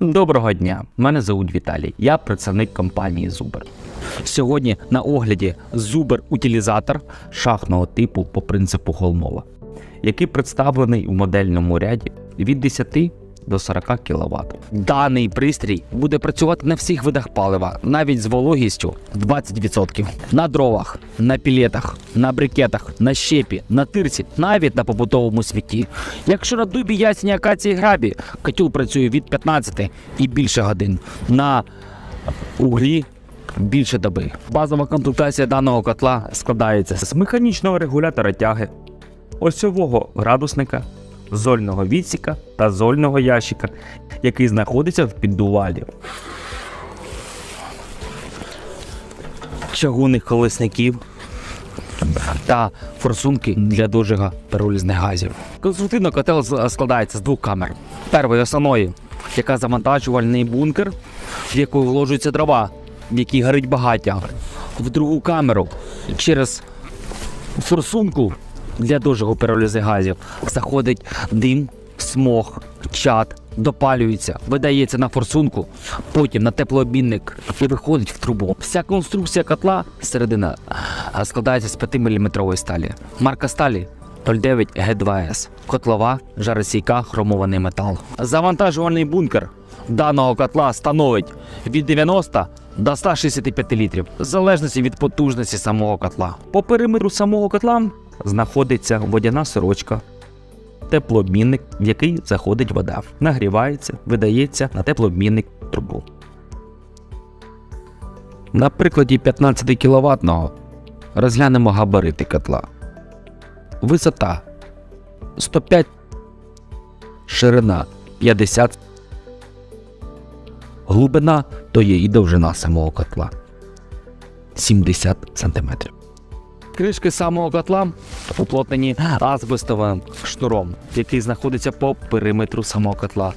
Доброго дня, мене звуть Віталій. Я представник компанії Zuber. Сьогодні на огляді Zuber утилізатор шахного типу по принципу Холмова, який представлений у модельному ряді від 10 до 40 кВт. Даний пристрій буде працювати на всіх видах палива, навіть з вологістю 20%. На дровах, на пілетах, на брикетах, на щепі, на тирці, навіть на побутовому світі. Якщо на дубі ясні акації грабі, котел працює від 15 і більше годин. На углі більше доби. Базова комплектація даного котла складається з механічного регулятора тяги, осьового градусника, зольного відсіка та зольного ящика, який знаходиться в піддувалі. Чагунних колесників та форсунки для дожига пиролізних газів. Конструктивно котел складається з двох камер. Першої основної, яка завантажувальний бункер, в яку вложується дрова, в якій горить багаття. В другу камеру через форсунку для дожигу пиролізних газів заходить дим, смог, чад, допалюється, видається на форсунку, потім на теплообмінник і виходить в трубу. Вся конструкція котла середина складається з 5-мм сталі. Марка сталі 09 Г2С. Котлова, жаросійка, хромований метал. Завантажувальний бункер даного котла становить від 90 до 165 літрів, в залежності від потужності самого котла. По периметру самого котла знаходиться водяна сорочка, теплообмінник, в який заходить вода, нагрівається, видається на теплообмінник трубу. На прикладі 15 кВт розглянемо габарити котла. Висота 105, ширина 50, глибина то є і довжина самого котла 70 см. Кришки самого котла уплотнені азбестовим шнуром, який знаходиться по периметру самого котла.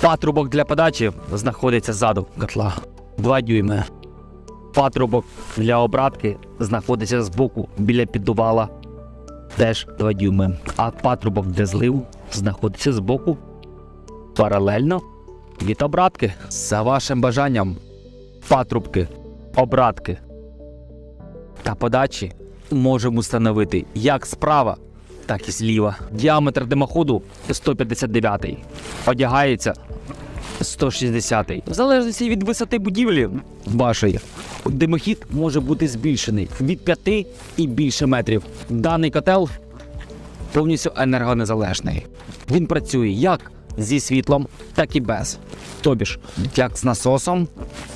Патрубок для подачі знаходиться ззаду котла 2 дюйми. Патрубок для обратки знаходиться збоку біля піддувала теж 2 дюйми. А патрубок для зливу знаходиться збоку паралельно від обратки. За вашим бажанням, патрубки, обратки та подачі можемо встановити як справа, так і зліва. Діаметр димоходу 159 одягається 160 В залежності від висоти будівлі вашої, димохід може бути збільшений від 5 і більше метрів. Даний котел повністю енергонезалежний. Він працює як зі світлом, так і без. Тобі ж, як з насосом,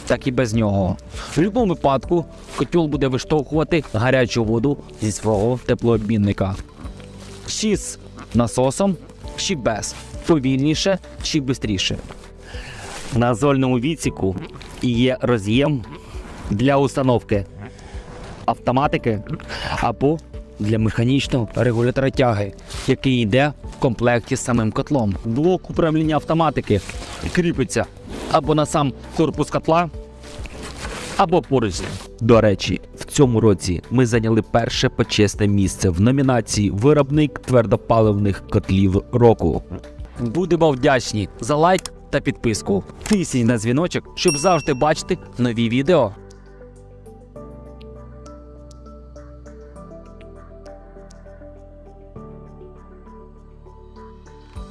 так і без нього. В будь-якому випадку котел буде виштовхувати гарячу воду зі свого теплообмінника. Чи з насосом, чи без. Повільніше чи швидше. На зольному відсіку є роз'єм для установки автоматики або для механічного регулятора тяги, який йде в комплекті з самим котлом. Блок управління автоматики кріпиться або на сам корпус котла, або поруч. До речі, в цьому році ми зайняли перше почесне місце в номінації Виробник твердопаливних котлів року. Будемо вдячні за лайк та підписку. Тисніть на дзвіночок, щоб завжди бачити нові відео.